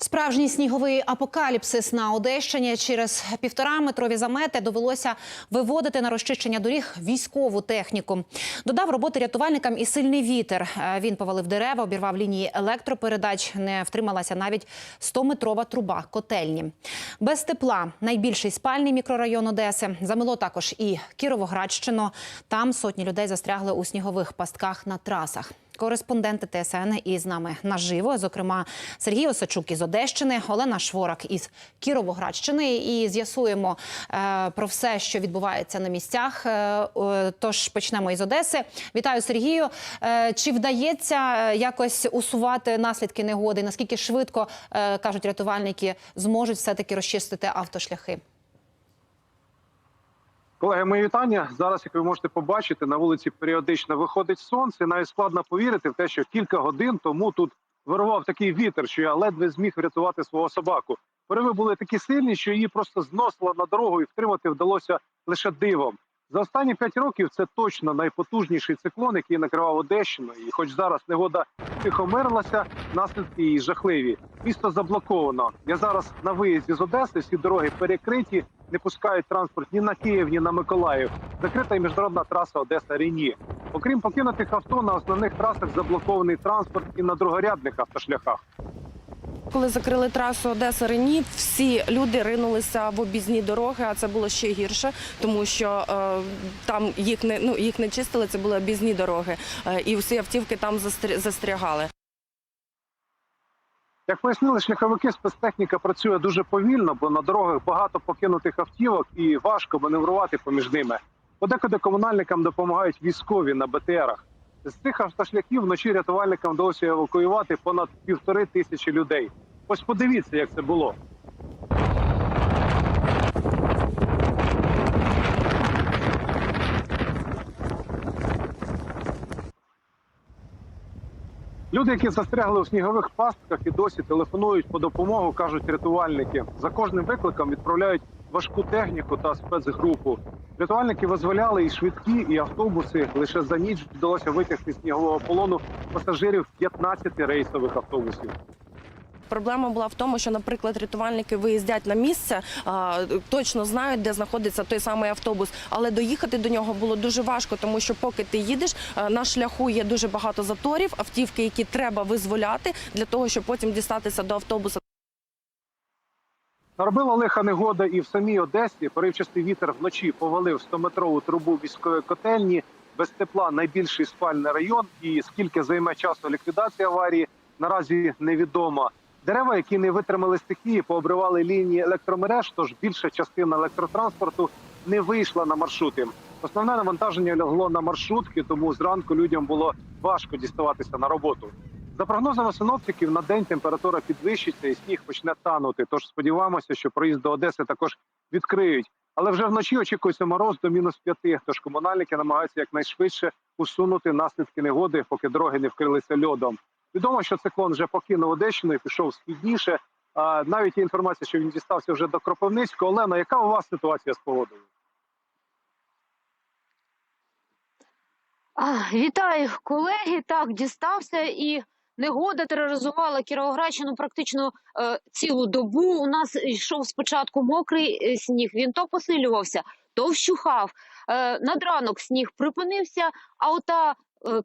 Справжній сніговий апокаліпсис на Одещині через півтора метрові замети довелося виводити на розчищення доріг військову техніку. Додав роботи рятувальникам і сильний вітер. Е, Він повалив дерева, обірвав лінії електропередач. Не втрималася навіть 100-метрова труба котельні. Без тепла найбільший спальний мікрорайон Одеси. Замило також і Кіровоградщину. Там сотні людей застрягли у снігових пастках на трасах. Кореспонденти ТСН із нами наживо, зокрема Сергій Осачук із Одещини, Олена Шворак із Кіровоградщини. І з'ясуємо е, про все, що відбувається на місцях. Е, тож почнемо із Одеси. Вітаю Сергію. Е, чи вдається якось усувати наслідки негоди? Наскільки швидко кажуть рятувальники, зможуть все таки розчистити автошляхи? Колеги, мої вітання. Зараз, як ви можете побачити, на вулиці періодично виходить сонце. Навіть складно повірити в те, що кілька годин тому тут вирував такий вітер, що я ледве зміг врятувати свого собаку. Пориви були такі сильні, що її просто зносило на дорогу і втримати вдалося лише дивом. За останні п'ять років це точно найпотужніший циклон, який накривав Одещину. І хоч зараз негода тихомирилася, наслідки її жахливі. Місто заблоковано. Я зараз на виїзді з Одеси. Всі дороги перекриті, не пускають транспорт ні на Київ, ні на Миколаїв. Закрита і міжнародна траса Одеса Ріні. Окрім покинутих авто, на основних трасах заблокований транспорт і на другорядних автошляхах. Коли закрили трасу Одеса Рені, всі люди ринулися в об'їзні дороги, а це було ще гірше, тому що е, там їх не ну їх не чистили. Це були об'їзні дороги, е, і всі автівки там застря- застрягали. Як пояснили шляховики, спецтехніка працює дуже повільно, бо на дорогах багато покинутих автівок і важко маневрувати поміж ними. Подекуди комунальникам допомагають військові на БТРах. З цих автошляхів вночі рятувальникам вдалося евакуювати понад півтори тисячі людей. Ось подивіться, як це було. Люди, які застрягли у снігових пастках і досі телефонують по допомогу, кажуть рятувальники. За кожним викликом відправляють важку техніку та спецгрупу. Рятувальники визволяли і швидкі, і автобуси. Лише за ніч вдалося витягти снігового полону пасажирів 15 рейсових автобусів. Проблема була в тому, що, наприклад, рятувальники виїздять на місце, точно знають, де знаходиться той самий автобус, але доїхати до нього було дуже важко, тому що поки ти їдеш, на шляху є дуже багато заторів, автівки, які треба визволяти для того, щоб потім дістатися до автобуса. Наробила лиха негода і в самій Одесі. Поривчастий вітер вночі повалив 100-метрову трубу військової котельні. Без тепла найбільший спальний район. І скільки займе часу ліквідація аварії, наразі невідомо. Дерева, які не витримали стихії, пообривали лінії електромереж, тож більша частина електротранспорту не вийшла на маршрути. Основне навантаження лягло на маршрутки, тому зранку людям було важко діставатися на роботу. За прогнозами синоптиків, на день температура підвищиться і сніг почне танути. Тож сподіваємося, що проїзд до Одеси також відкриють. Але вже вночі очікується мороз до мінус п'яти. Тож комунальники намагаються якнайшвидше усунути наслідки негоди, поки дороги не вкрилися льодом. Відомо, що циклон вже покинув Одещину і пішов східніше. Навіть є інформація, що він дістався вже до Кропивницького. Олена, яка у вас ситуація з погодою? Вітаю, колеги. Так, дістався і негода тероризувала Кіровоградщину практично е, цілу добу. У нас йшов спочатку мокрий е, сніг, він то посилювався, то вщухав. Е, над ранок сніг припинився, а ота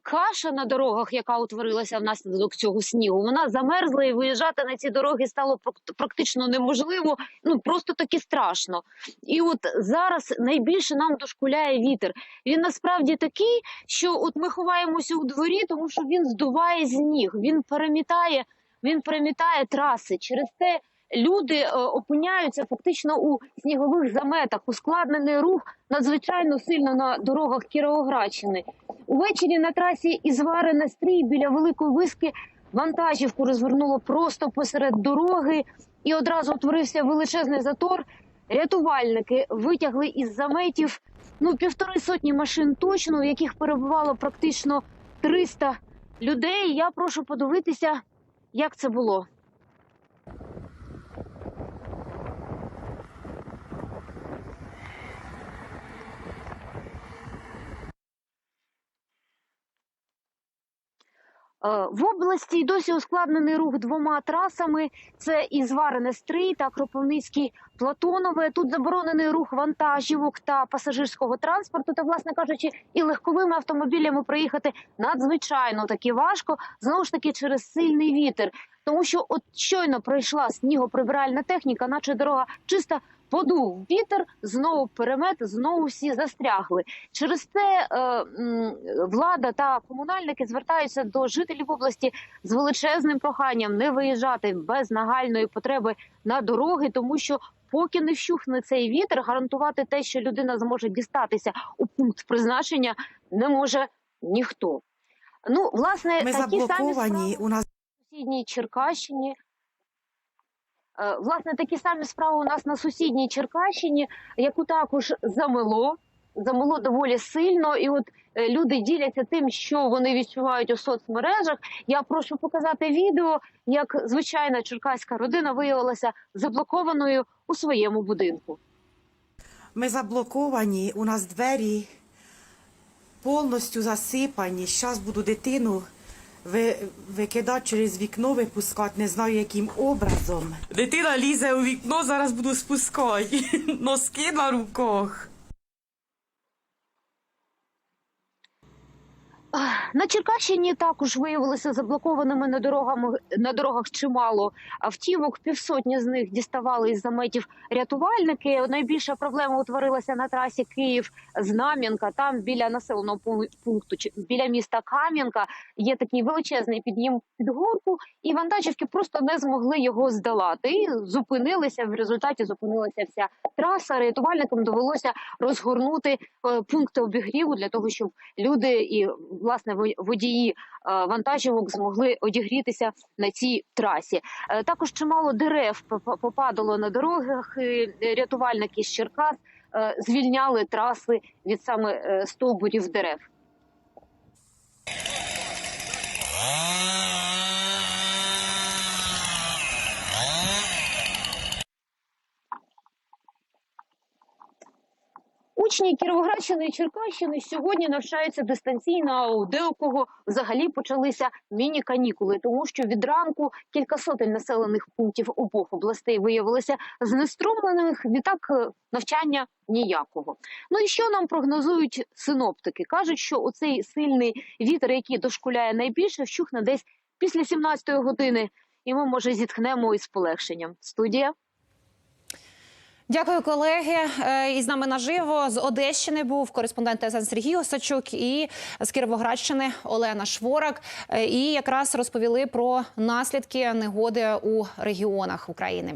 каша на дорогах, яка утворилася внаслідок цього снігу, вона замерзла і виїжджати на ці дороги стало практично неможливо. Ну просто таки страшно. І от зараз найбільше нам дошкуляє вітер. Він насправді такий, що от ми ховаємося у дворі, тому що він здуває з ніг, він перемітає, він перемітає траси. Через те люди е, опиняються фактично у снігових заметах. Ускладнений рух надзвичайно сильно на дорогах Кіровоградщини. Увечері на трасі Ізвари стрій біля великої виски вантажівку розвернуло просто посеред дороги, і одразу утворився величезний затор. Рятувальники витягли із заметів ну півтори сотні машин точно, в яких перебувало практично 300 людей. Я прошу подивитися, як це було. Е, В області й досі ускладнений рух двома трасами: це і зварене стрий та Кропивницький Платонове. Тут заборонений рух вантажівок та пасажирського транспорту. Та, власне кажучи, і легковими автомобілями проїхати надзвичайно таки важко. Знову ж таки, через сильний вітер. Тому що от щойно пройшла снігоприбиральна техніка, наче дорога чиста. Подув вітер, знову перемет, знову всі застрягли. Через це е, влада та комунальники звертаються до жителів області з величезним проханням не виїжджати без нагальної потреби на дороги, тому що поки не вщухне цей вітер, гарантувати те, що людина зможе дістатися у пункт призначення, не може ніхто. Ну, власне, Ми такі самі заблоковані. справи У нас на сусідній Черкащині. Е, Власне, такі самі справи у нас на сусідній Черкащині, яку також замело. Замело доволі сильно, і от е, люди діляться тим, що вони відчувають у соцмережах. Я прошу показати відео, як звичайна черкаська родина виявилася заблокованою у своєму будинку. ми заблоковані, у нас двері повністю засипані. Зараз буду дитину ви, викидати через вікно, випускати, не знаю яким образом. Дитина лізе у вікно, зараз буду спускати. Носки на руках. На Черкащині також виявилися заблокованими на дорогах на дорогах чимало автівок. Півсотні з них діставали із заметів рятувальники. Найбільша проблема утворилася на трасі Київ Знам'янка. Там біля населеного пу- пункту біля міста Кам'янка є такий величезний під'їм під горку, і вантажівки просто не змогли його здолати. І зупинилися в результаті. Зупинилася вся траса. Рятувальникам довелося розгорнути е, пункти обігріву для того, щоб люди і власне водії е, вантажівок змогли одігрітися на цій трасі. Е, Також чимало дерев попадало на дорогах. і Рятувальники з Черкас е, звільняли траси від саме е, стовбурів дерев. Учні Кіровоградщини і Черкащини сьогодні навчаються дистанційно. А у деякого взагалі почалися міні-канікули, тому що від ранку кілька сотень населених пунктів обох областей виявилися знеструмлених. Відтак е, навчання ніякого. Ну і що нам прогнозують синоптики? кажуть, що оцей сильний вітер, який дошкуляє найбільше, вщухне десь після 17-ї години, і ми може зітхнемо із полегшенням. Студія. Дякую, колеги. Е, І з нами наживо з Одещини був кореспондент ТСН Сергій Осачук і з Кіровоградщини Олена Шворак. Е, І якраз розповіли про наслідки негоди у регіонах України.